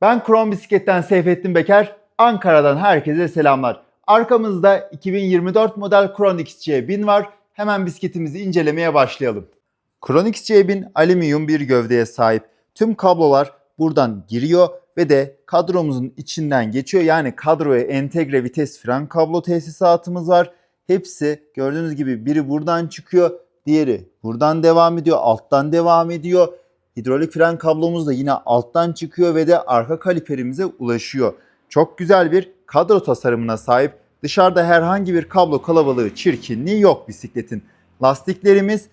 Ben Kron Bisiklet'ten Seyfettin Beker, Ankara'dan herkese selamlar. Arkamızda 2024 model Kron XC 1000 var. Hemen bisikletimizi incelemeye başlayalım. Kron XC 1000 alüminyum bir gövdeye sahip. Tüm kablolar buradan giriyor ve de kadromuzun içinden geçiyor. Yani kadroya entegre vites fren kablo tesisatımız var. Hepsi gördüğünüz gibi biri buradan çıkıyor, diğeri buradan devam ediyor, alttan devam ediyor. Hidrolik fren kablomuz da yine alttan çıkıyor ve de arka kaliperimize ulaşıyor. Çok güzel bir kadro tasarımına sahip. Dışarıda herhangi bir kablo kalabalığı, çirkinliği yok bisikletin. Lastiklerimiz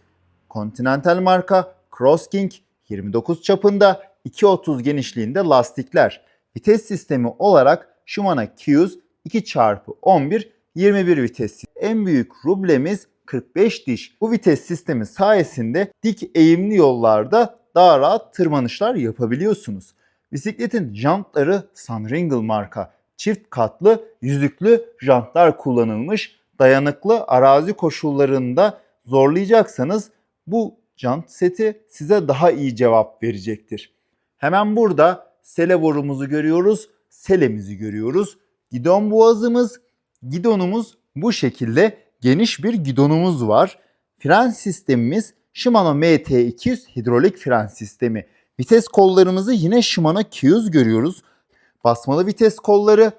Continental marka Cross King 29 çapında 2.30 genişliğinde lastikler. Vites sistemi olarak Shimano Qs 2x11 21 vites. En büyük rublemiz 45 diş. Bu vites sistemi sayesinde dik eğimli yollarda daha rahat tırmanışlar yapabiliyorsunuz. Bisikletin jantları Sunringle marka. Çift katlı yüzüklü jantlar kullanılmış. Dayanıklı arazi koşullarında zorlayacaksanız bu jant seti size daha iyi cevap verecektir. Hemen burada sele borumuzu görüyoruz, selemizi görüyoruz. Gidon boğazımız, gidonumuz bu şekilde geniş bir gidonumuz var. Fren sistemimiz Shimano MT200 hidrolik fren sistemi. Vites kollarımızı yine Shimano Q100 görüyoruz. Basmalı vites kolları.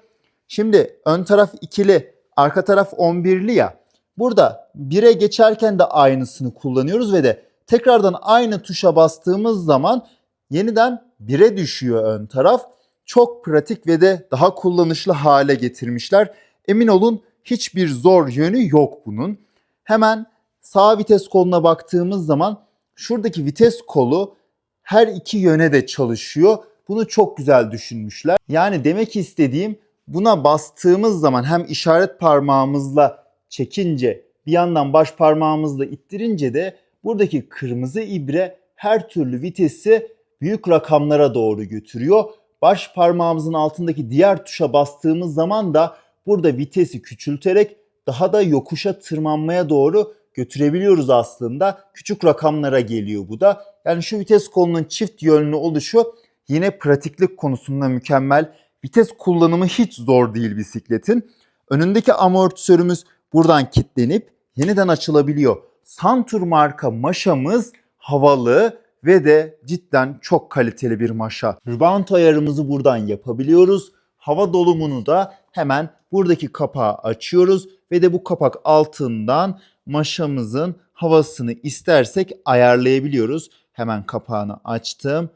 Şimdi ön taraf ikili, arka taraf 11'li ya. Burada 1'e geçerken de aynısını kullanıyoruz ve de tekrardan aynı tuşa bastığımız zaman yeniden 1'e düşüyor ön taraf. Çok pratik ve de daha kullanışlı hale getirmişler. Emin olun hiçbir zor yönü yok bunun. Hemen sağ vites koluna baktığımız zaman şuradaki vites kolu her iki yöne de çalışıyor. Bunu çok güzel düşünmüşler. Yani demek istediğim buna bastığımız zaman hem işaret parmağımızla çekince bir yandan baş parmağımızla ittirince de buradaki kırmızı ibre her türlü vitesi büyük rakamlara doğru götürüyor. Baş parmağımızın altındaki diğer tuşa bastığımız zaman da burada vitesi küçülterek daha da yokuşa tırmanmaya doğru götürebiliyoruz aslında. Küçük rakamlara geliyor bu da. Yani şu vites kolunun çift yönlü oluşu yine pratiklik konusunda mükemmel. Vites kullanımı hiç zor değil bisikletin. Önündeki amortisörümüz buradan kilitlenip yeniden açılabiliyor. Santur marka maşamız havalı ve de cidden çok kaliteli bir maşa. Rebound ayarımızı buradan yapabiliyoruz. Hava dolumunu da hemen buradaki kapağı açıyoruz ve de bu kapak altından maşamızın havasını istersek ayarlayabiliyoruz. Hemen kapağını açtım.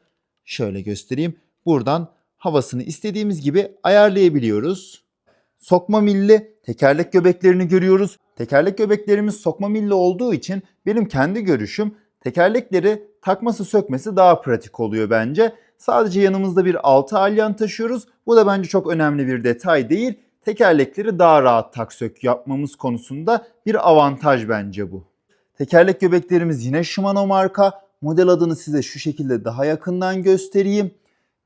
Şöyle göstereyim. Buradan havasını istediğimiz gibi ayarlayabiliyoruz. Sokma milli tekerlek göbeklerini görüyoruz. Tekerlek göbeklerimiz sokma milli olduğu için benim kendi görüşüm tekerlekleri takması sökmesi daha pratik oluyor bence. Sadece yanımızda bir altı alyan taşıyoruz. Bu da bence çok önemli bir detay değil. Tekerlekleri daha rahat tak sök yapmamız konusunda bir avantaj bence bu. Tekerlek göbeklerimiz yine Shimano marka. Model adını size şu şekilde daha yakından göstereyim.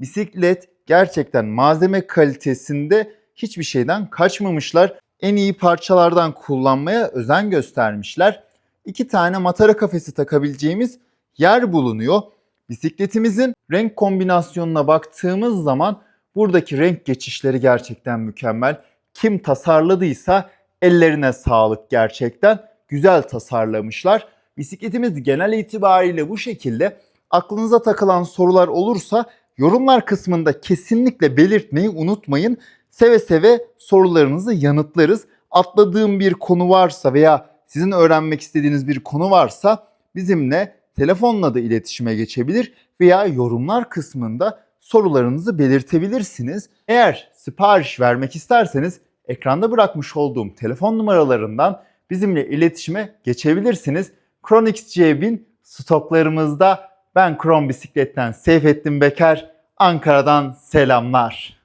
Bisiklet gerçekten malzeme kalitesinde hiçbir şeyden kaçmamışlar. En iyi parçalardan kullanmaya özen göstermişler. İki tane matara kafesi takabileceğimiz yer bulunuyor. Bisikletimizin renk kombinasyonuna baktığımız zaman buradaki renk geçişleri gerçekten mükemmel. Kim tasarladıysa ellerine sağlık gerçekten. Güzel tasarlamışlar. Bisikletimiz genel itibariyle bu şekilde. Aklınıza takılan sorular olursa yorumlar kısmında kesinlikle belirtmeyi unutmayın. Seve seve sorularınızı yanıtlarız. Atladığım bir konu varsa veya sizin öğrenmek istediğiniz bir konu varsa bizimle telefonla da iletişime geçebilir veya yorumlar kısmında sorularınızı belirtebilirsiniz. Eğer sipariş vermek isterseniz ekranda bırakmış olduğum telefon numaralarından bizimle iletişime geçebilirsiniz. Chronix C1000 stoklarımızda. Ben Kron Bisiklet'ten Seyfettin Beker, Ankara'dan selamlar.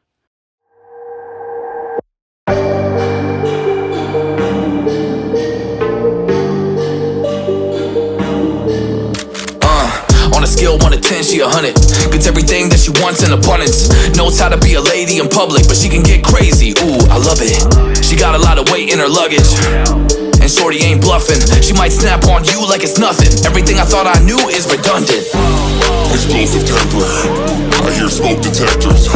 She a 100. Gets everything that she wants in abundance. Knows how to be a lady in public, but she can get crazy. Ooh, I love it. She got a lot of weight in her luggage. And Shorty ain't bluffing. She might snap on you like it's nothing. Everything I thought I knew is redundant. Explosive temper. I hear smoke detectors.